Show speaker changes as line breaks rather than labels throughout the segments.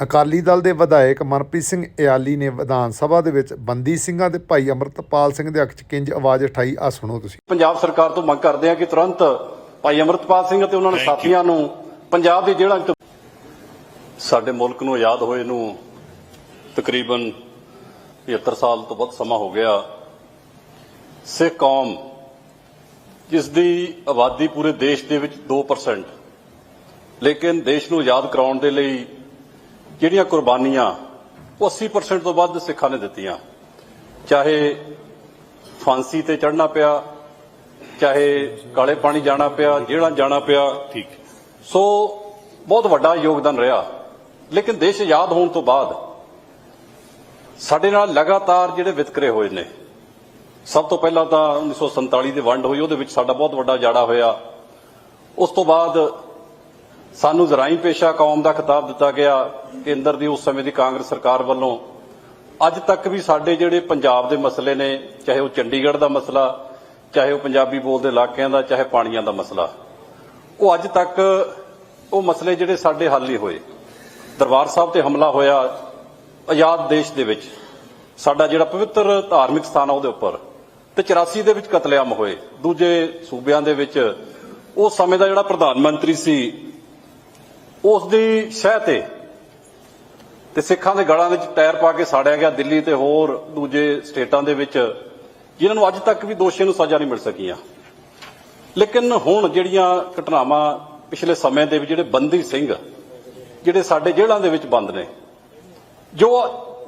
ਅਕਾਲੀ ਦਲ ਦੇ ਵਿਧਾਇਕ ਮਨਪ੍ਰੀਤ ਸਿੰਘ ਇਆਲੀ ਨੇ ਵਿਧਾਨ ਸਭਾ ਦੇ ਵਿੱਚ ਬੰਦੀ ਸਿੰਘਾਂ ਦੇ ਭਾਈ ਅਮਰਤਪਾਲ ਸਿੰਘ ਦੇ ਹੱਕ 'ਚ ਕਿੰਜ ਆਵਾਜ਼ ਉਠਾਈ ਆ ਸੁਣੋ ਤੁਸੀਂ।
ਪੰਜਾਬ ਸਰਕਾਰ ਤੋਂ ਮੰਗ ਕਰਦੇ ਹਾਂ ਕਿ ਤੁਰੰਤ ਭਾਈ ਅਮਰਤਪਾਲ ਸਿੰਘ ਅਤੇ ਉਹਨਾਂ ਦੇ ਸਾਥੀਆਂ ਨੂੰ ਪੰਜਾਬ ਦੀ ਜੇਲ੍ਹਾਂ ਤੋਂ ਸਾਡੇ ਮੁਲਕ ਨੂੰ ਆਜ਼ਾਦ ਹੋਏ ਨੂੰ ਤਕਰੀਬਨ 75 ਸਾਲ ਤੋਂ ਵੱਧ ਸਮਾਂ ਹੋ ਗਿਆ। ਸਿੱਖ ਕੌਮ ਜਿਸ ਦੀ ਆਬਾਦੀ ਪੂਰੇ ਦੇਸ਼ ਦੇ ਵਿੱਚ 2% ਲੇਕਿਨ ਦੇਸ਼ ਨੂੰ ਆਜ਼ਾਦ ਕਰਾਉਣ ਦੇ ਲਈ ਜਿਹੜੀਆਂ ਕੁਰਬਾਨੀਆਂ ਉਹ 80% ਤੋਂ ਵੱਧ ਸਿੱਖਾਂ ਨੇ ਦਿੱਤੀਆਂ। ਚਾਹੇ ਫਾਂਸੀ ਤੇ ਚੜਨਾ ਪਿਆ ਚਾਹੇ ਕਾਲੇ ਪਾਣੀ ਜਾਣਾ ਪਿਆ ਜੇਲ੍ਹਾਂ ਜਾਣਾ ਪਿਆ।
ਠੀਕ।
ਸੋ ਬਹੁਤ ਵੱਡਾ ਯੋਗਦਾਨ ਰਿਹਾ। ਲੇਕਿਨ ਦੇਸ਼ ਆਜ਼ਾਦ ਹੋਣ ਤੋਂ ਬਾਅਦ ਸਾਡੇ ਨਾਲ ਲਗਾਤਾਰ ਜਿਹੜੇ ਵਿਤਕਰੇ ਹੋਏ ਨੇ ਸਭ ਤੋਂ ਪਹਿਲਾਂ ਤਾਂ 1947 ਦੀ ਵੰਡ ਹੋਈ ਉਹਦੇ ਵਿੱਚ ਸਾਡਾ ਬਹੁਤ ਵੱਡਾ ਜਾੜਾ ਹੋਇਆ। ਉਸ ਤੋਂ ਬਾਅਦ ਸਾਨੂੰ ਜ਼ਰਾਈ ਪੇਸ਼ਾ ਕੌਮ ਦਾ ਖਿਤਾਬ ਦਿੱਤਾ ਗਿਆ ਕੇਂਦਰ ਦੀ ਉਸ ਸਮੇਂ ਦੀ ਕਾਂਗਰਸ ਸਰਕਾਰ ਵੱਲੋਂ ਅੱਜ ਤੱਕ ਵੀ ਸਾਡੇ ਜਿਹੜੇ ਪੰਜਾਬ ਦੇ ਮਸਲੇ ਨੇ, ਚਾਹੇ ਉਹ ਚੰਡੀਗੜ੍ਹ ਦਾ ਮਸਲਾ, ਚਾਹੇ ਉਹ ਪੰਜਾਬੀ ਬੋਲਦੇ ਇਲਾਕਿਆਂ ਦਾ, ਚਾਹੇ ਪਾਣੀਆਂ ਦਾ ਮਸਲਾ, ਉਹ ਅੱਜ ਤੱਕ ਉਹ ਮਸਲੇ ਜਿਹੜੇ ਸਾਡੇ ਹੱਲ ਨਹੀਂ ਹੋਏ। ਦਰਬਾਰ ਸਾਹਿਬ ਤੇ ਹਮਲਾ ਹੋਇਆ ਆਜ਼ਾਦ ਦੇਸ਼ ਦੇ ਵਿੱਚ। ਸਾਡਾ ਜਿਹੜਾ ਪਵਿੱਤਰ ਧਾਰਮਿਕ ਸਥਾਨ ਆ ਉਹਦੇ ਉੱਪਰ। ਤੇ 84 ਦੇ ਵਿੱਚ ਕਤਲੇਆਮ ਹੋਏ। ਦੂਜੇ ਸੂਬਿਆਂ ਦੇ ਵਿੱਚ। ਉਸ ਸਮੇਂ ਦਾ ਜਿਹੜਾ ਪ੍ਰਧਾਨ ਮੰਤਰੀ ਸੀ ਉਸ ਦੀ ਸ਼ਹਿ ਤੇ ਤੇ ਸਿੱਖਾਂ ਦੇ ਗਲਾਂ ਵਿੱਚ ਟਾਇਰ ਪਾ ਕੇ ਸਾੜਿਆ ਗਿਆ ਦਿੱਲੀ ਤੇ ਹੋਰ ਦੂਜੇ ਸਟੇਟਾਂ ਦੇ ਵਿੱਚ, ਜਿਨ੍ਹਾਂ ਨੂੰ ਅੱਜ ਤੱਕ ਵੀ ਦੋਸ਼ੀਆਂ ਨੂੰ ਸਜ਼ਾ ਨਹੀਂ ਮਿਲ ਸਕੀਆਂ। ਲੇਕਿਨ ਹੁਣ ਜਿਹੜੀਆਂ ਘਟਨਾਵਾਂ ਪਿਛਲੇ ਸਮੇਂ ਦੇ ਵਿੱਚ ਜਿਹੜੇ ਬੰਦੀ ਸਿੰਘ, ਜਿਹੜੇ ਸਾਡੇ ਜੇਲ੍ਹਾਂ ਦੇ ਵਿੱਚ ਬੰਦ ਨੇ, ਜੋ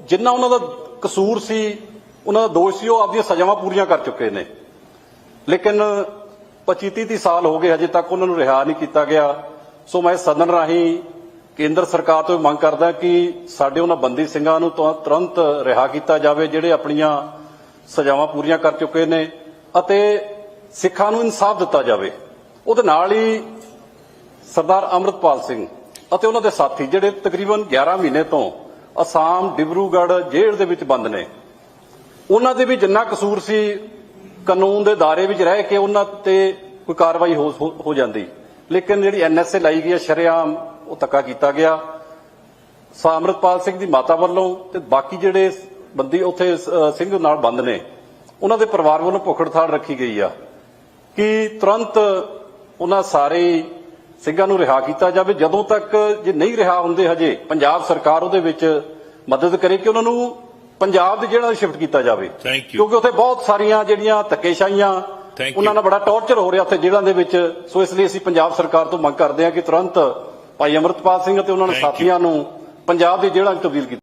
ਜਿੰਨਾ ਉਹਨਾਂ ਦਾ ਕਸੂਰ ਸੀ, ਉਹਨਾਂ ਦਾ ਦੋਸ਼ ਸੀ, ਉਹ ਆਪਣੀਆਂ ਸਜ਼ਾਵਾਂ ਪੂਰੀਆਂ ਕਰ ਚੁੱਕੇ ਨੇ। ਲੇਕਿਨ 25 30 ਸਾਲ ਹੋ ਗਏ, ਹਜੇ ਤੱਕ ਉਹਨਾਂ ਨੂੰ ਰਿਹਾ ਨਹੀਂ ਕੀਤਾ ਗਿਆ। ਸੋ ਮੈਂ ਸਦਨ ਰਾਹੀਂ ਕੇਂਦਰ ਸਰਕਾਰ ਤੋਂ ਮੰਗ ਕਰਦਾ ਕਿ ਸਾਡੇ ਉਹਨਾਂ ਬੰਦੀ ਸਿੰਘਾਂ ਨੂੰ ਤੁਰੰਤ ਰਿਹਾ ਕੀਤਾ ਜਾਵੇ, ਜਿਹੜੇ ਆਪਣੀਆਂ ਸਜ਼ਾਵਾਂ ਪੂਰੀਆਂ ਕਰ ਚੁੱਕੇ ਨੇ ਅਤੇ ਸਿੱਖਾਂ ਨੂੰ ਇਨਸਾਫ ਦਿੱਤਾ ਜਾਵੇ। ਉਹਦੇ ਨਾਲ ਹੀ ਸਰਦਾਰ ਅੰਮ੍ਰਿਤਪਾਲ ਸਿੰਘ ਅਤੇ ਉਹਨਾਂ ਦੇ ਸਾਥੀ, ਜਿਹੜੇ ਤਕਰੀਬਨ 11 ਮਹੀਨੇ ਤੋਂ ਅਸਾਮ, ਡਿਬਰੂਗੜ੍ਹ ਜੇਲ੍ਹ ਦੇ ਵਿੱਚ ਬੰਦ ਨੇ। ਉਹਨਾਂ ਦੇ ਵੀ ਜਿੰਨਾ ਕਸੂਰ ਸੀ, ਕਾਨੂੰਨ ਦੇ ਦਾਇਰੇ ਵਿੱਚ ਰਹਿ ਕੇ ਉਹਨਾਂ ਤੇ ਕੋਈ ਕਾਰਵਾਈ ਹੋ- ਹੋ ਜਾਂਦੀ। ਲੇਕਿਨ ਜਿਹੜੀ ਐਨਐਸਏ ਲਾਈ ਗਈ ਹੈ ਸ਼ਰੇਆਮ ਉਹ ਧੱਕਾ ਕੀਤਾ ਗਿਆ ਸਾ ਅੰਮ੍ਰਿਤਪਾਲ ਸਿੰਘ ਦੀ ਮਾਤਾ ਵੱਲੋਂ ਤੇ ਬਾਕੀ ਜਿਹੜੇ ਬੰਦੀ ਉੱਥੇ ਸਿੰਘ ਨਾਲ ਬੰਦ ਨੇ ਉਹਨਾਂ ਦੇ ਪਰਿਵਾਰ ਵੱਲੋਂ ਭੁੱਖ ਹੜਤਾਲ ਰੱਖੀ ਗਈ ਆ ਕਿ ਤੁਰੰਤ ਉਹਨਾਂ ਸਾਰੇ ਸਿੰਘਾਂ ਨੂੰ ਰਿਹਾ ਕੀਤਾ ਜਾਵੇ ਜਦੋਂ ਤੱਕ ਜੇ ਨਹੀਂ ਰਿਹਾ ਹੁੰਦੇ ਹਜੇ ਪੰਜਾਬ ਸਰਕਾਰ ਉਹਦੇ ਵਿੱਚ ਮਦਦ ਕਰੇ ਕਿ ਉਹਨਾਂ ਨੂੰ ਪੰਜਾਬ ਦੇ ਜਿਹੜਾ ਸ਼ਿਫਟ ਕੀਤਾ ਜਾਵੇ. ਕਿਉਂਕਿ ਉੱਥੇ ਬਹੁਤ ਸਾਰੀਆਂ ਜਿਹੜੀਆਂ ਧੱਕੇਸ਼ਾਹੀਆਂ. ਉਹਨਾਂ ਨਾਲ ਬੜਾ ਟੌਰਚਰ ਹੋ ਰਿਹਾ ਉੱਥੇ ਜੇਲ੍ਹਾਂ ਦੇ ਵਿੱਚ। ਸੋ ਇਸ ਲਈ ਅਸੀਂ ਪੰਜਾਬ ਸਰਕਾਰ ਤੋਂ ਮੰਗ ਕਰਦੇ ਹਾਂ ਕਿ ਤੁਰੰਤ ਭਾਈ ਅਮਰਤਪਾਲ ਸਿੰਘ ਅਤੇ ਉਹਨਾਂ ਦੇ. ਸਾਥੀਆਂ ਨੂੰ ਪੰਜਾਬ ਦੀ ਜੇਲ੍ਹਾਂ 'ਚ ਤਬਦੀਲ ਕੀਤਾ